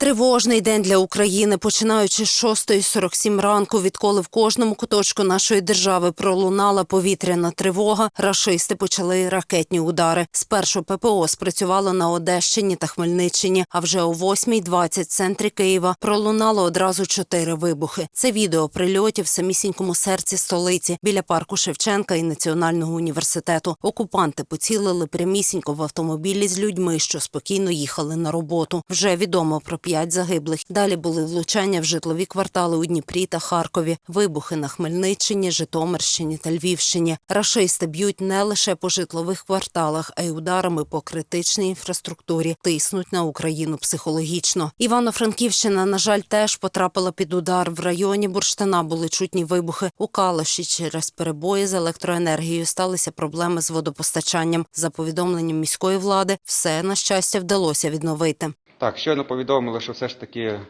Тривожний день для України, починаючи з 6.47 ранку, відколи в кожному куточку нашої держави пролунала повітряна тривога, рашисти почали ракетні удари. Спершу ППО спрацювало на Одещині та Хмельниччині, а вже о 8.20 в центрі Києва пролунало одразу чотири вибухи. Це відео прильотів в самісінькому серці столиці біля парку Шевченка і Національного університету. Окупанти поцілили прямісінько в автомобілі з людьми, що спокійно їхали на роботу. Вже відомо про п'ять загиблих. Далі були влучання в житлові квартали у Дніпрі та Харкові, вибухи на Хмельниччині, Житомирщині та Львівщині. Рашисти б'ють не лише по житлових кварталах, а й ударами по критичній інфраструктурі, тиснуть на Україну психологічно. Івано-Франківщина, на жаль, теж потрапила під удар. В районі Бурштина були чутні вибухи. У Калаші через перебої з електроенергією сталися проблеми з водопостачанням. За повідомленням міської влади, все на щастя вдалося відновити. Так, щойно повідомили, що все ж таки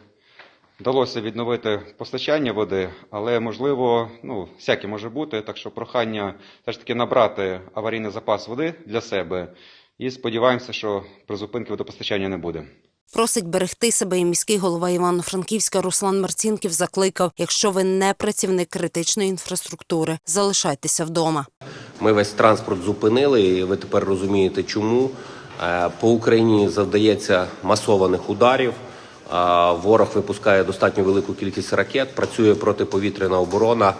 вдалося відновити постачання води, але можливо, ну, всяке може бути, так що прохання все ж таки набрати аварійний запас води для себе і сподіваємося, що призупинки водопостачання не буде. Просить берегти себе і міський голова Івано-Франківська Руслан Марцінків закликав: якщо ви не працівник критичної інфраструктури, залишайтеся вдома. Ми весь транспорт зупинили, і ви тепер розумієте, чому по Україні завдається масованих ударів. Е, Ворог випускає достатньо велику кількість ракет, працює протиповітряна оборона,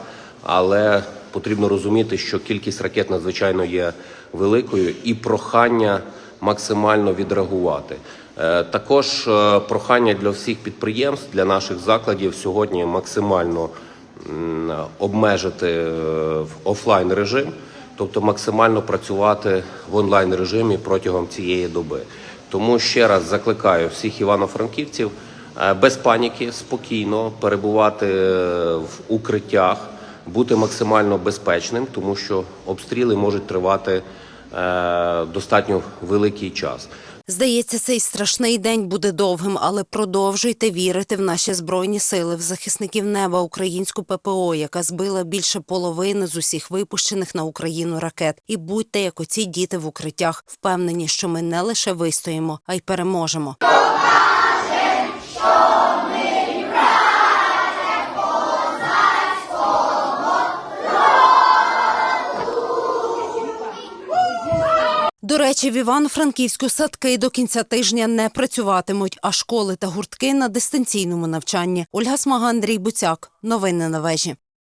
але потрібно розуміти, що кількість ракет надзвичайно є великою, і прохання максимально відреагувати. Е, Також е, прохання для всіх підприємств, для наших закладів сьогодні максимально обмежити е, в офлайн режим, тобто максимально працювати в онлайн режимі протягом цієї доби. Тому ще раз закликаю всіх івано-франківців е, без паніки, спокійно перебувати е, в укриттях, бути максимально безпечним, тому що обстріли можуть тривати е, достатньо великий час. Здається, цей страшний день буде довгим, але продовжуйте вірити в наші збройні сили, в захисників неба, українську ППО, яка збила більше половини з усіх випущених на Україну ракет. І будьте як оці діти в укриттях, впевнені, що ми не лише вистоїмо, а й переможемо. До речі, в Івано-Франківську садки до кінця тижня не працюватимуть, а школи та гуртки на дистанційному навчанні. Ольга Смага, Андрій Буцяк. Новини на вежі.